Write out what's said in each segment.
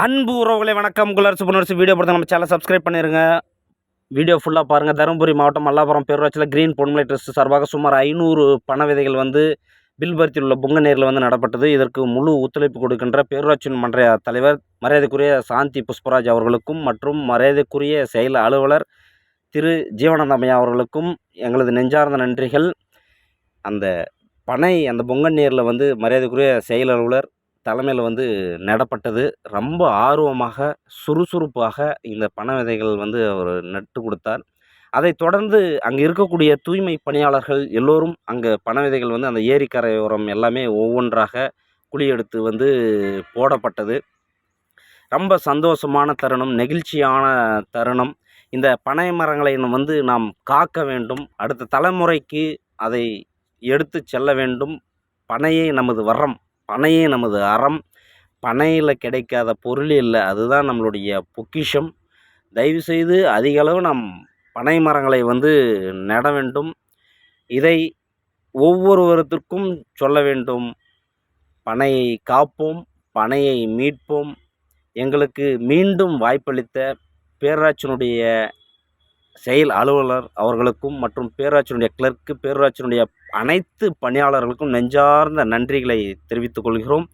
அன்பு உறவுகளை வணக்கம். குலர்ஸ் புணர்ச்சி வீடியோ பொறுத்த நம்ம சேனல் சப்ஸ்கிரைப் பண்ணிடுங்க வீடியோ ஃபுல்லாக பாருங்கள் தருமபுரி மாவட்டம் மல்லாபுரம் பேரூராட்சியில் க்ரீன் பொன்மலை ட்ரஸ்ட் சார்பாக சுமார் ஐநூறு பண விதைகள் வந்து பில்பர்த்தியில் உள்ள பொங்கநேரில் வந்து நடப்பட்டது. இதற்கு முழு ஒத்துழைப்பு கொடுக்கின்ற பேரூராட்சி மன்ற தலைவர் மரியாதைக்குரிய சாந்தி புஷ்பராஜ் அவர்களுக்கும் மற்றும் மரியாதைக்குரிய செயல் அலுவலர் திரு ஜீவனந்தமையா அவர்களுக்கும் எங்களது நெஞ்சார்ந்த நன்றிகள். அந்த பனை அந்த பொங்கநேரில் வந்து மரியாதைக்குரிய செயல் அலுவலர் தலைமையில் வந்து நடப்பட்டது. ரொம்ப ஆர்வமாக சுறுசுறுப்பாக இந்த பண விதைகள் வந்து அவர் நட்டு கொடுத்தார். அதை தொடர்ந்து அங்கே இருக்கக்கூடிய தூய்மை பணியாளர்கள் எல்லோரும் அங்கே பண விதைகள் வந்து அந்த ஏரிக்கரையோரம் எல்லாமே ஒவ்வொன்றாக குழி எடுத்து வந்து போடப்பட்டது. ரொம்ப சந்தோஷமான தருணம் நெகிழ்ச்சியான தருணம். இந்த பனை மரங்களை வந்து நாம் காக்க வேண்டும். அடுத்த தலைமுறைக்கு அதை எடுத்து செல்ல வேண்டும். பனையே நமது வரம். பனையே நமது அறம். பனையில் கிடைக்காத பொருள் இல்லை. அதுதான் நம்மளுடைய பொக்கிஷம். தயவுசெய்து அதிக அளவு நாம் பனை மரங்களை வந்து நட வேண்டும். இதை ஒவ்வொருவருத்திற்கும் சொல்ல வேண்டும். பனையை காப்போம் பனையை மீட்போம். எங்களுக்கு மீண்டும் வாய்ப்பளித்த பேரூராட்சியினுடைய செயல் அலுவலர் அவர்களுக்கும் மற்றும் பேராட்சியினுடைய கிளர்க்கு பேரூராட்சியினுடைய அனைத்து பணியாளர்களுக்கும் நெஞ்சார்ந்த நன்றிகளை தெரிவித்துக் கொள்கிறோம்.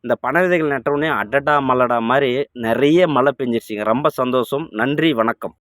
இந்த பனவிதைகள் நட்டவுடனே அடடா மல்லடா மாதிரி நிறைய மழை பெஞ்சிருச்சுங்க. ரொம்ப சந்தோஷம். நன்றி வணக்கம்.